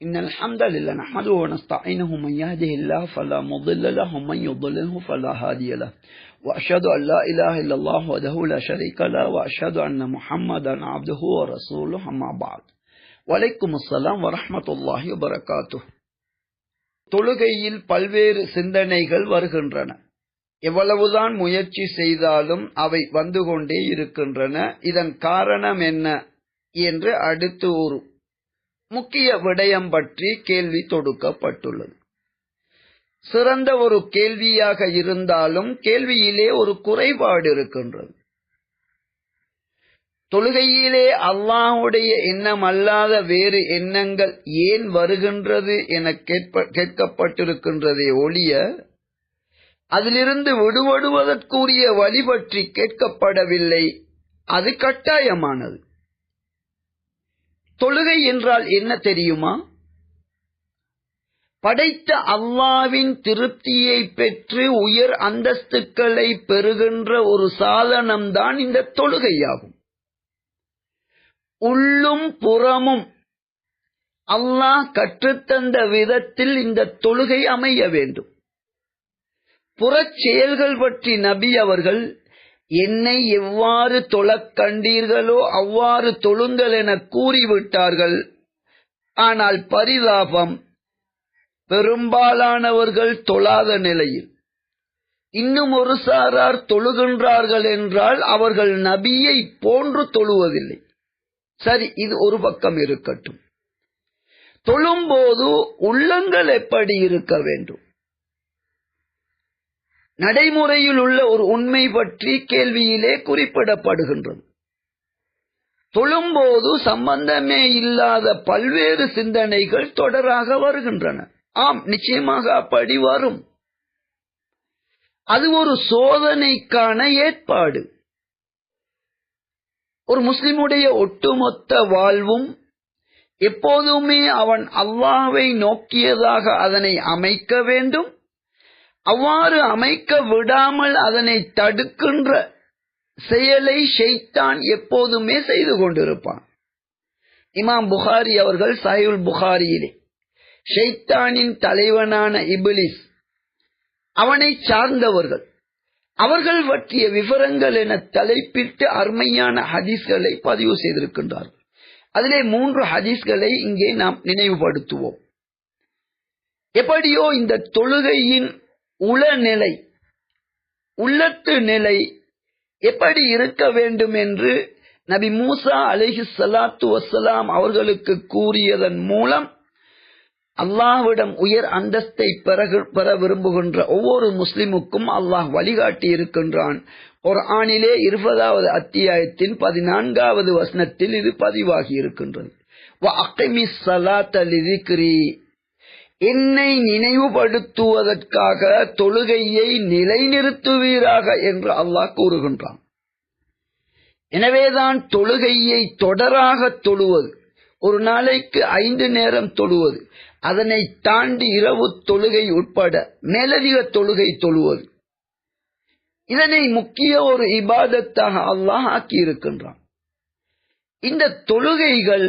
إن الحمد لله نحمده ونستعينه من يهده الله فلا مضل له ومن يضلله فلا هادي له وأشهد أن لا إله إلا الله وحده لا شريك له وأشهد أن محمدا عبده ورسوله أما بعد வலைக்கும் அஸ்லாம் வரமத்துல்லாஹி வரகாத்து தொழுகையில் பல்வேறு சிந்தனைகள் வருகின்றன எவ்வளவுதான் முயற்சி செய்தாலும் அவை வந்து கொண்டே இருக்கின்றன இதன் காரணம் என்ன என்று அடுத்து ஒரு முக்கிய விடயம் பற்றி கேள்வி தொடுக்கப்பட்டுள்ளது. சிறந்த ஒரு கேள்வியாக இருந்தாலும் கேள்வியிலே ஒரு குறைபாடு இருக்கின்றது. தொழுகையிலே அல்லாஹுடைய எண்ணம் அல்லாத வேறு எண்ணங்கள் ஏன் வருகின்றது என கேட்கப்பட்டிருக்கின்றதே ஒழிய அதிலிருந்து விடுபடுவதற்குரிய வழி பற்றி கேட்கப்படவில்லை. அது கட்டாயமானது. தொழுகை என்றால் என்ன தெரியுமா? படைத்த அல்லாவின் திருப்தியை பெற்று உயர் அந்தஸ்துக்களை பெறுகின்ற ஒரு சாதனம்தான் இந்த தொழுகையாகும். உள்ளும் புறமும் அல்லாஹ் கற்றுத்தந்த விதத்தில் இந்த தொழுகை அமைய வேண்டும். புறச் செயல்கள் பற்றி நபி அவர்கள் என்னை எவ்வாறு தொழக் கண்டீர்களோ அவ்வாறு தொழுங்கள் என கூறிவிட்டார்கள். ஆனால் பரிதாபம் பெரும்பாலானவர்கள் தொழாத நிலையில். இன்னும் ஒரு சாரார் தொழுகின்றார்கள் என்றால் அவர்கள் நபியை போன்று தொழுவதில்லை. சரி இது ஒரு பக்கம் இருக்கட்டும். தொழும்போது உள்ளங்கள் எப்படி இருக்க வேண்டும்? நடைமுறையில் உள்ள ஒரு உண்மை பற்றி கேள்வியிலே குறிப்பிடப்படுகின்றது. தொழும்போது சம்பந்தமே இல்லாத பல்வேறு சிந்தனைகள் தொடராக வருகின்றன. ஆம் நிச்சயமாக அப்படி வரும். அது ஒரு சோதனைக்கான ஏற்பாடு. ஒரு முஸ்லிமுடைய ஒட்டுமொத்த வாழ்வும் எப்போதுமே அவன் அல்லாவை நோக்கியதாக அதனை அமைக்க வேண்டும். அவ்வாறு அமைக்க விடாமல் அதனை தடுக்கின்ற செயலை ஷெய்தான் எப்போதுமே செய்து கொண்டிருப்பான். இமாம் புகாரி அவர்கள் சாயுல் புகாரியிலே ஷெய்தானின் தலைவனான இபிலிஸ் அவனை சார்ந்தவர்கள் அவர்கள் பற்றிய விவரங்கள் என தலைப்பிட்டு அருமையான ஹதீஸ்களை பதிவு செய்திருக்கின்றார்கள். அதிலே மூன்று ஹதீஸ்களை இங்கே நாம் நினைவுபடுத்துவோம். எப்படியோ இந்த தொழுகையின் உளநிலை உள்ளத்து நிலை எப்படி இருக்க வேண்டும் என்று நபி மூசா அலிஹி சலாத்து வசலாம் அவர்களுக்கு கூறியதன் மூலம் அல்லாஹ்விடம் உயர் அந்தஸ்தை பெற விரும்புகின்ற ஒவ்வொரு முஸ்லிமுக்கும் அல்லாஹ் வழிகாட்டி இருக்கின்றான். ஒரு ஆணிலே இருபதாவது அத்தியாயத்தின் பதினான்காவது வசனத்தில் இது பதிவாகி இருக்கின்றது. என்னை நினைவுபடுத்துவதற்காக தொழுகையை நிலைநிறுத்துவீராக என்று அல்லாஹ் கூறுகின்றான். எனவேதான் தொழுகையை தொடராக தொழுவது ஒரு நாளைக்கு ஐந்து நேரம் தொழுவது அதனை தாண்டி இரவு தொழுகை உட்பட மேலதிக தொழுகை தொழுவது. இதனை முக்கிய ஒரு இபாதத்தாக அல்லாஹ் ஆக்கியிருக்கின்றான். இந்த தொழுகைகள்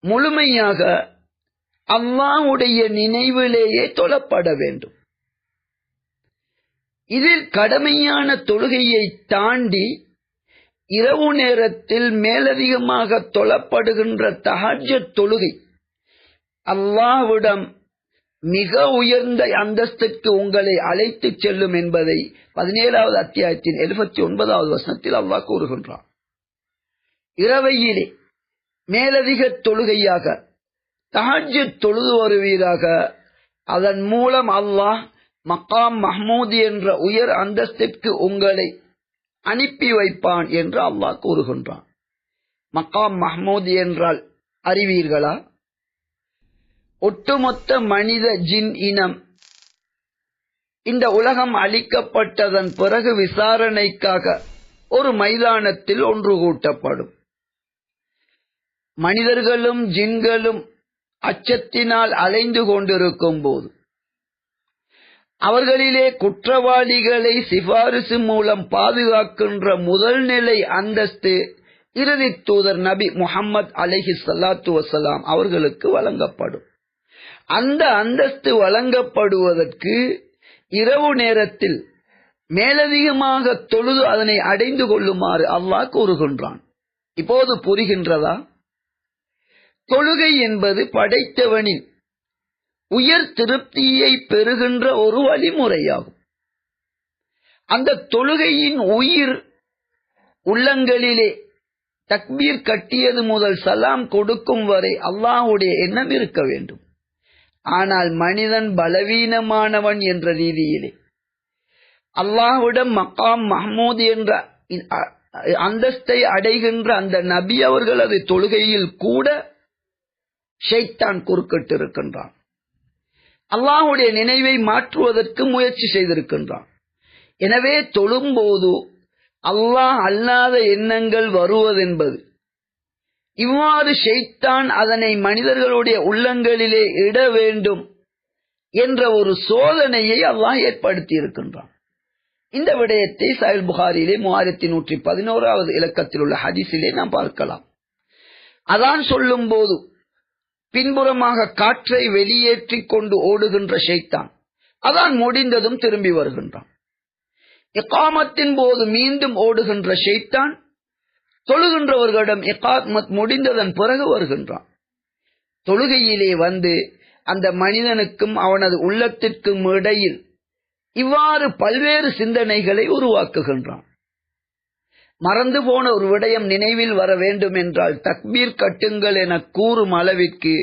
முழுமையாக அல்லாஹுடைய நினைவிலேயே தொழப்பட வேண்டும். இதில் கடமையான தொழுகையை தாண்டி இரவு நேரத்தில் மேலதிகமாக தொழப்படுகின்ற தஹஜ தொழுகை அல்லாவிடம் மிக உயர்ந்த அந்தஸ்துக்கு உங்களை அழைத்து செல்லும் என்பதை பதினேழாவது அத்தியாயத்தின் எழுபத்தி ஒன்பதாவது வசனத்தில் அல்லாஹ் கூறுகின்றான். இரவையிலே மேலதிக தொழுகையாக தஹஜ் தொழுது வருவீராக. அதன் மூலம் அல்லாஹ் மக்காம் மஹ்மூதி என்ற உயர் அந்தஸ்திற்கு உங்களை அனுப்பி வைப்பான் என்று அல்லாஹ் கூறுகின்றான். மக்காம் மஹ்மூதி என்றால் அறிவீர்களா? ஒட்டுமொத்த மனித ஜின் இனம் இந்த உலகம் அளிக்கப்பட்டதன் பிறகு விசாரணைக்காக ஒரு மைதானத்தில் ஒன்று கூட்டப்படும். மனிதர்களும் ஜின்களும் அச்சத்தினால் அலைந்து கொண்டிருக்கும் போது அவர்களிலே குற்றவாளிகளை சிபாரிசு மூலம் பாதுகாக்கின்ற முதல் நிலை அந்தஸ்து இறுதி தூதர் நபி முகம்மது அலஹி சல்லாத்து வசலாம் அவர்களுக்கு வழங்கப்படும். அந்த அந்தஸ்து வழங்கப்படுவதற்கு இரவு நேரத்தில் மேலதிகமாக தொழுது அதனை அடைந்து கொள்ளுமாறு அல்லாஹ் கூறுகின்றான். இப்போது புரிகின்றதா? தொழுகை என்பது படைத்தவனின் உயர் திருப்தியை பெறுகின்ற ஒரு வழிமுறையாகும். அந்த தொழுகையின் உயிர் உள்ளங்களிலே தக்பீர் கட்டியது முதல் சலாம் கொடுக்கும் வரை அல்லாஹுடைய எண்ணம் இருக்க வேண்டும். ஆனால் மனிதன் பலவீனமானவன் என்ற ரீதியிலே அல்லாஹுடம் மக்காம் மஹமூத் என்ற அந்தஸ்தை அடைகின்ற அந்த நபி அவர்களது தொழுகையில் கூட ஷைத்தான் குறுக்கிட்டு இருக்கின்றான் அல்லாஹுடைய நினைவை மாற்றுவதற்கு முயற்சி செய்திருக்கின்றான். எனவே தொழும்போது அல்லாஹ் அல்லாத எண்ணங்கள் வருவதென்பது. இவ்வாறு ஷெய்தான் அதனை மனிதர்களுடைய உள்ளங்களிலே இட வேண்டும் என்ற ஒரு சோதனையை அல்லாஹ் ஏற்படுத்தி இருக்கின்றான் இந்த விடயத்தை சயல் புகாரிலே மூவாயிரத்தி நூற்றி பதினோராவது இலக்கத்தில் உள்ள ஹதீஸிலே நாம் பார்க்கலாம். அதான் சொல்லும் போது பின்புறமாக காற்றை வெளியேற்றிக் கொண்டு ஓடுகின்ற ஷைத்தான். அதான் முடிந்ததும் திரும்பி வருகின்றான். இக்காமத்தின் போது மீண்டும் ஓடுகின்ற ஷைத்தான் தொழுகின்றவர்களிடம் இக்காமத் முடிந்ததன் பிறகு வருகின்றான். தொழுகையிலே வந்து அந்த மனிதனுக்கும் அவனது உள்ளத்திற்கும் இடையில் இவ்வாறு பல்வேறு சிந்தனைகளை உருவாக்குகின்றான். மறந்து போன ஒரு விடயம் நினைவில் வர வேண்டும் என்றால் தக்பீர் கட்டுங்கள் என கூறும் அளவிற்கு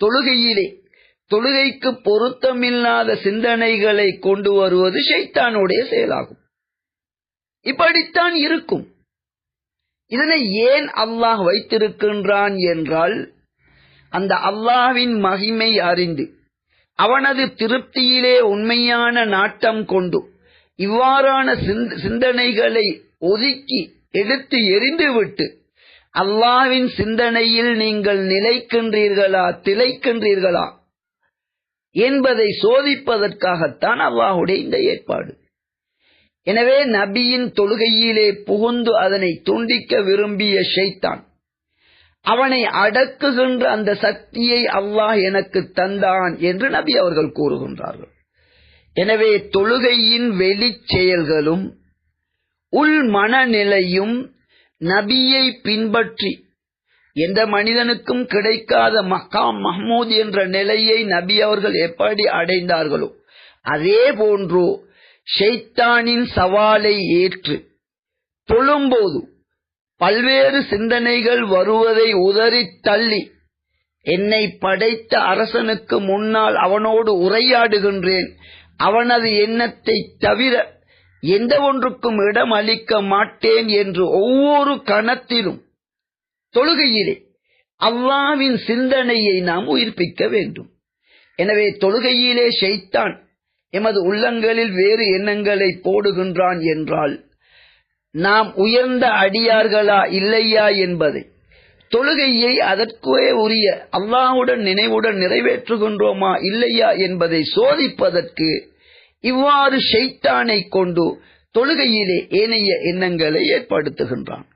தொழுகையிலே தொழுகைக்கு பொருத்தமில்லாத சிந்தனைகளை கொண்டு வருவது சைத்தானுடைய செயலாகும். இப்படித்தான் இருக்கும். இதனை ஏன் அல்லாஹ் வைத்திருக்கின்றான் என்றால் அந்த அல்லாஹ்வின் மகிமை அறிந்து அவனது திருப்தியிலே உண்மையான நாட்டம் கொண்டு இவ்வாறான சிந்தனைகளை ஒதுக்கி எடுத்து எரிந்துவிட்டு அல்லாவின் சிந்தனையில் நீங்கள் நிலைக்கின்றீர்களா திளைக்கின்றீர்களா என்பதை சோதிப்பதற்காகத்தான் அல்லாஹுடைய இந்த ஏற்பாடு. எனவே நபியின் தொழுகையிலே புகுந்து அதனை துண்டிக்க விரும்பிய ஷைத்தான் அவனை அடக்குகின்ற அந்த சக்தியை அல்லாஹ் எனக்கு தந்தான் என்று நபி அவர்கள் கூறுகின்றார்கள். எனவே தொழுகையின் வெளிச் செயல்களும் உள் மனநிலையும் நபியை பின்பற்றி எந்த மனிதனுக்கும் கிடைக்காத மக்காம் மஹமூத் என்ற நிலையை நபி அவர்கள் எப்படி அடைந்தார்களோ அதே போன்று ஷெய்தானின் சவாலை ஏற்று தொழும்போது பல்வேறு சிந்தனைகள் வருவதை உதறி தள்ளி என்னை படைத்த அரசனுக்கு முன்னால் அவனோடு உரையாடுகின்றேன். அவனது எண்ணத்தை தவிர எந்த ஒன்றுக்கும் இடம் அளிக்க மாட்டேன் என்று ஒவ்வொரு கணத்திலும் தொழுகையிலே அல்லாவின் சிந்தனையை நாம் உயிர்ப்பிக்க வேண்டும். எனவே தொழுகையிலே ஷைத்தான் எமது உள்ளங்களில் வேறு எண்ணங்களை போடுகின்றான் என்றால் நாம் உயர்ந்த அடியார்களா இல்லையா என்பதை தொழுகையை அதற்கே உரிய அல்லாவுடன் நினைவுடன் நிறைவேற்றுகின்றோமா இல்லையா என்பதை சோதிப்பதற்கு இவ்வாறு ஷைத்தானை கொண்டு தொழுகையிலே ஏனைய எண்ணங்களை ஏற்படுத்துகின்றான்.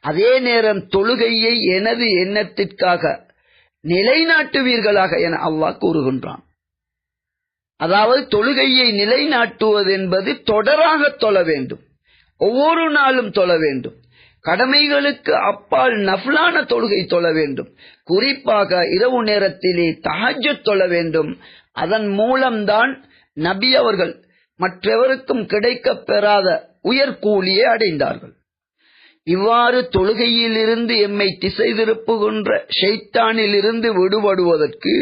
அதே நேரம் தொழுகையை எனது எண்ணத்திற்காக நிலைநாட்டுவீர்களாக என அல்லாஹ் கூறுகின்றான். அதாவது தொழுகையை நிலைநாட்டுவது என்பது தொடராக தொழ வேண்டும். ஒவ்வொரு நாளும் தொழ வேண்டும். கடமைகளுக்கு அப்பால் நஃப்லான தொழுகை தொழ வேண்டும். குறிப்பாக இரவு நேரத்திலே தகஜ தொழ வேண்டும். அதன் மூலம்தான் நபி அவர்கள் மற்றவருக்கும் கிடைக்கப் பெறாத உயர் கூலியை அடைந்தார்கள். இவ்வாறு தொழுகையிலிருந்து எம்மை திசை திருப்புகின்ற ஷைத்தானிலிருந்து விடுபடுவதற்கு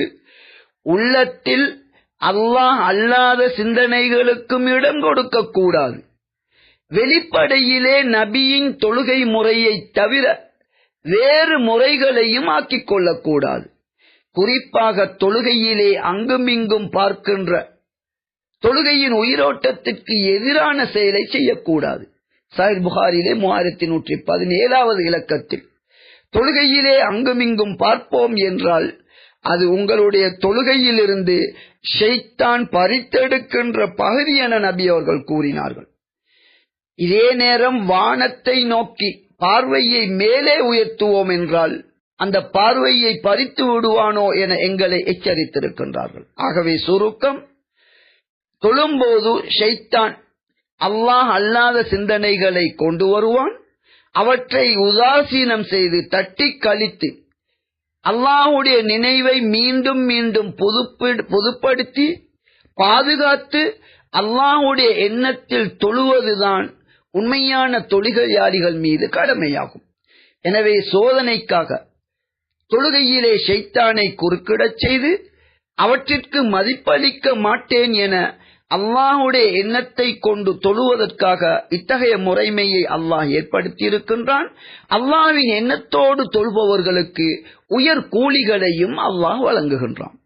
உள்ளத்தில் அல்லாஹ் அல்லாத சிந்தனைகளுக்கும் இடம் கொடுக்க கூடாது. வெளிப்படையிலே நபியின் தொழுகை முறையை தவிர வேறு முறைகளையும் ஆக்கிக் கொள்ளக்கூடாது குறிப்பாக தொழுகையிலே அங்குமிங்கும் பார்க்கின்ற தொழுகையின் உயிரோட்டத்திற்கு எதிரான செயலை செய்யக்கூடாது. சாயிர் புகாரிலே மூவாயிரத்தி நூற்றி பதினேழாவது இலக்கத்தில் தொழுகையிலே அங்குமிங்கும் பார்ப்போம் என்றால் அது உங்களுடைய தொழுகையிலிருந்து ஷெய்தான் பறித்தெடுக்கின்ற பகுதி என நபி அவர்கள் கூறினார்கள். இதே நேரம் வானத்தை நோக்கி பார்வையை மேலே உயர்த்துவோம் என்றால் அந்த பார்வையை பறித்து விடுவானோ என எங்களை எச்சரித்திருக்கின்றார்கள். ஆகவே சுருக்கம் தொழும்போது ஷைத்தான் அல்லாஹ் அல்லாத சிந்தனைகளை கொண்டு வருவான். அவற்றை உதாசீனம் செய்து தட்டி கழித்து அல்லாஹுடைய நினைவை மீண்டும் மீண்டும் புதுப்படுத்தி பாதுகாத்து அல்லாஹுடைய எண்ணத்தில் தொழுவதுதான் உண்மையான தொழுகையாளிகள் மீது கடமையாகும். எனவே சோதனைக்காக தொழுகையிலே ஷைத்தானை குறுக்கிடச் செய்து அவற்றிற்கு மதிப்பளிக்க மாட்டேன் என அல்லாஹுடைய எண்ணத்தை கொண்டு தொழுவதற்காக இத்தகைய முறைமையை அல்லாஹ் ஏற்படுத்தியிருக்கின்றான். அல்லாஹ்வின் எண்ணத்தோடு தொழுபவர்களுக்கு உயர் கூலிகளையும் அல்லாஹ் வழங்குகின்றான்.